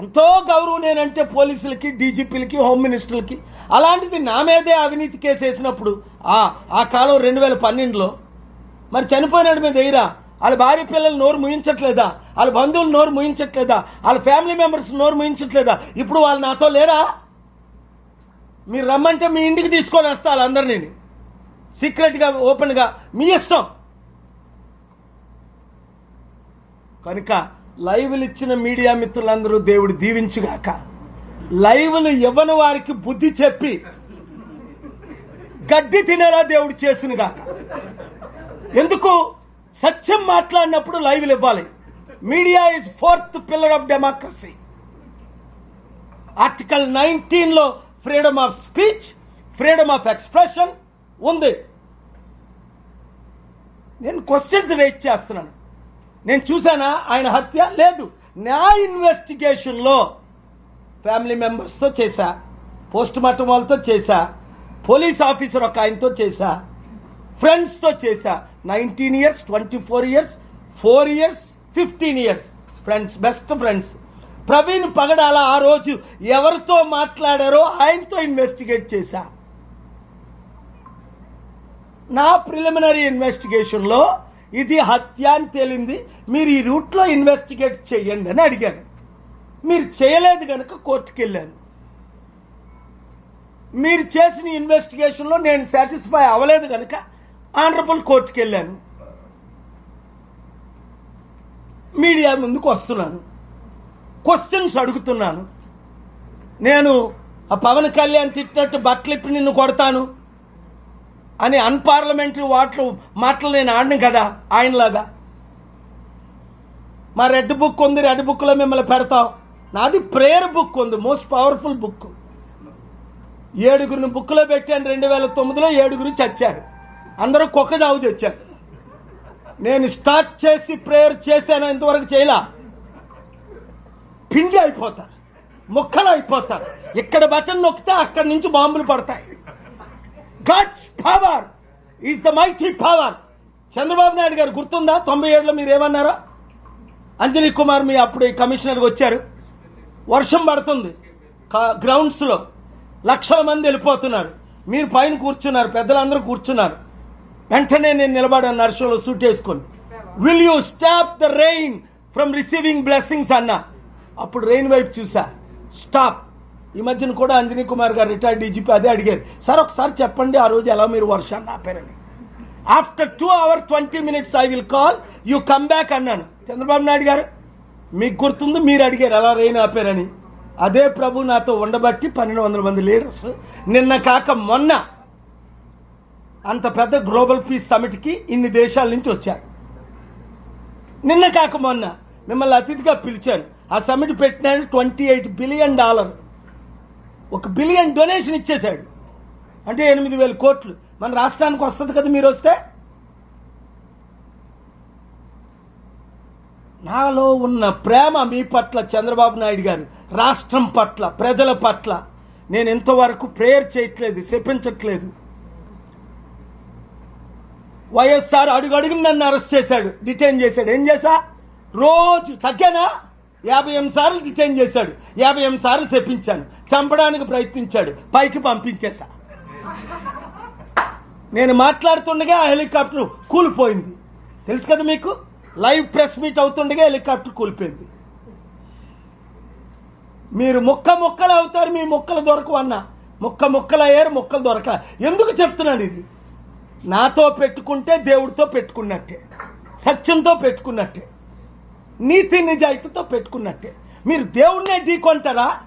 ఎంతో గౌరవం నేనంటే పోలీసులకి డీజీపీలకి హోమ్ మినిస్టర్లకి. అలాంటిది నా మీదే అవినీతి కేసు వేసినప్పుడు ఆ ఆ కాలం రెండు వేల పన్నెండులో మరి చనిపోయినాడు మీద ఎయిరా వాళ్ళ భార్య పిల్లలు నోరు ముయించట్లేదా? వాళ్ళ బంధువులు నోరు ముయించట్లేదా? వాళ్ళ ఫ్యామిలీ మెంబర్స్ నోరు ముయించట్లేదా? ఇప్పుడు వాళ్ళు నాతో లేరా? మీరు రమ్మంటే మీ ఇంటికి తీసుకొని వస్తా వాళ్ళందరినీ. సీక్రెట్గా ఓపెన్గా మీ ఇష్టం. కనుక లైవ్లు ఇచ్చిన మీడియా మిత్రులందరూ దేవుడు దీవించుగాక. లైవ్లు ఇవ్వని వారికి బుద్ధి చెప్పి గడ్డి తినేలా దేవుడు చేసునుగాక. ఎందుకు? సత్యం మాట్లాడినప్పుడు లైవ్లు ఇవ్వాలి. Media is fourth pillar of democracy article నైన్టీన్లో freedom of speech freedom of expression ఉంది. నేను క్వశ్చన్స్ రేజ్ చేస్తున్నాను. నేను చూశానా? ఆయన హత్య లేదు. నా ఇన్వెస్టిగేషన్లో ఫ్యామిలీ మెంబర్స్తో చేశా. పోస్ట్ మార్టం వాళ్ళతో చేశా. పోలీస్ ఆఫీసర్ ఒక ఆయనతో చేశా. ఫ్రెండ్స్తో చేశా. Nineteen years twenty four years four years fifteen years friends best friends Praveen Pagadala ఆ రోజు ఎవరితో మాట్లాడారో ఆయనతో ఇన్వెస్టిగేట్ చేశా. నా ప్రిలిమినరీ ఇన్వెస్టిగేషన్లో ఇది హత్య అని తేలింది. మీరు ఈ రూట్లో ఇన్వెస్టిగేట్ చేయండి అని అడిగాను. మీరు చేయలేదు కనుక కోర్టుకి వెళ్ళాను మీరు చేసిన ఇన్వెస్టిగేషన్లో నేను సాటిస్ఫై అవ్వలేదు కనుక ఆనరబుల్ కోర్టుకి వెళ్ళాను మీడియా ముందుకు వస్తున్నాను. క్వశ్చన్స్ అడుగుతున్నాను. నేను ఆ పవన్ కళ్యాణ్ తిట్టినట్టు బట్టలిప్పి నిన్ను కొడతాను. అని అన్పార్లమెంటరీ వాటర్ మాటలు నేను ఆడిన కదా ఆయనలాగా. మా రెడ్ బుక్ ఉంది రెడ్ బుక్లో మిమ్మల్ని పెడతాం. నాది ప్రేయర్ బుక్ ఉంది మోస్ట్ పవర్ఫుల్ బుక్ ఏడుగురిని బుక్లో పెట్టాను రెండు వేల తొమ్మిదిలో ఏడుగురు చచ్చారు. అందరూ కుక్క చావు చచ్చారు. నేను స్టార్ట్ చేసి ప్రేయర్ చేశాను ఇంతవరకు చేయలా. పిండి అయిపోతారు ముక్కలు అయిపోతారు. ఇక్కడ బటన్ నొక్కితే అక్కడి నుంచి బాంబులు పడతాయి. God's power is the mighty power Chandrababu Naidu garu గుర్తుందా? తొంభై ఏడులో మీరు ఏమన్నారా? అంజనీ కుమార్ మీ అప్పుడు ఈ వచ్చారు. వర్షం పడుతుంది. గ్రౌండ్స్లో లక్షల మంది వెళ్ళిపోతున్నారు. మీరు పైన కూర్చున్నారు. పెద్దలందరూ కూర్చున్నారు. వెంటనే నేను నిలబడాను. నర్సంలో సూట్ వేసుకొని. Will you stop the rain from receiving blessings అన్న? అప్పుడు రెయిన్ వైపు చూసా. స్టాప్ ఈ మధ్యన కూడా అంజనీ కుమార్ గారు రిటైర్డ్ డీజీపీ అదే అడిగారు. సార్ ఒకసారి చెప్పండి ఆ రోజు ఎలా మీరు వర్షాన్ని ఆపారని after two hour twenty minutes I will call you come back అన్నాను. చంద్రబాబు నాయుడు గారు మీకు గుర్తుంది మీరు అడిగారు ఎలా రెయిన్ ఆపారని అదే ప్రభు నాతో ఉండబట్టి పన్నెండు వందల మంది లీడర్స్ నిన్న కాక మొన్న అంత పెద్ద గ్లోబల్ పీస్ సమిట్కి ఇన్ని దేశాల నుంచి వచ్చారు. నిన్న కాక మొన్న మిమ్మల్ని అతిథిగా పిలిచాను. ఆ సమిట్ పెట్టినాను ట్వంటీ ఎయిట్ బిలియన్ డాలర్ ఒక బిలియన్ డొనేషన్ ఇచ్చేశాడు. అంటే ఎనిమిది వేల కోట్లు. మన రాష్ట్రానికి వస్తుంది కదా మీరు వస్తే? నాలో ఉన్న ప్రేమ మీ పట్ల చంద్రబాబు నాయుడు గారు. రాష్ట్రం పట్ల ప్రజల పట్ల. నేను ఇంతవరకు ప్రేయర్ చేయట్లేదు చెప్పించట్లేదు. వైఎస్ఆర్ అడుగు నన్ను అరెస్ట్ చేశాడు డిటైన్ చేశాడు. ఏం చేశా? రోజు తగ్గానా? యాభై ఎనిమిది సార్లు డిటైన్ చేశాడు. యాభై ఎనిమిది సార్లు చెప్పించాను. చంపడానికి ప్రయత్నించాడు. పైకి పంపించేశా. నేను మాట్లాడుతుండగా ఆ హెలికాప్టర్ కూలిపోయింది. తెలుసు కదా మీకు? లైవ్ ప్రెస్ మీట్ అవుతుండగా హెలికాప్టర్ కూలిపోయింది. మీరు ముక్క ముక్కలు అవుతారు మీ ముక్కలు దొరకవు అన్న. ముక్క ముక్కలు అయ్యారు మొక్కలు దొరక ఎందుకు చెప్తున్నాను ఇది? నాతో పెట్టుకుంటే దేవుడితో పెట్టుకున్నట్టే. సత్యంతో పెట్టుకున్నట్టే. నీతి నిజాయితీతో పెట్టుకున్నట్టే. మీరు దేవుణ్ణే ఢీకొంటారా?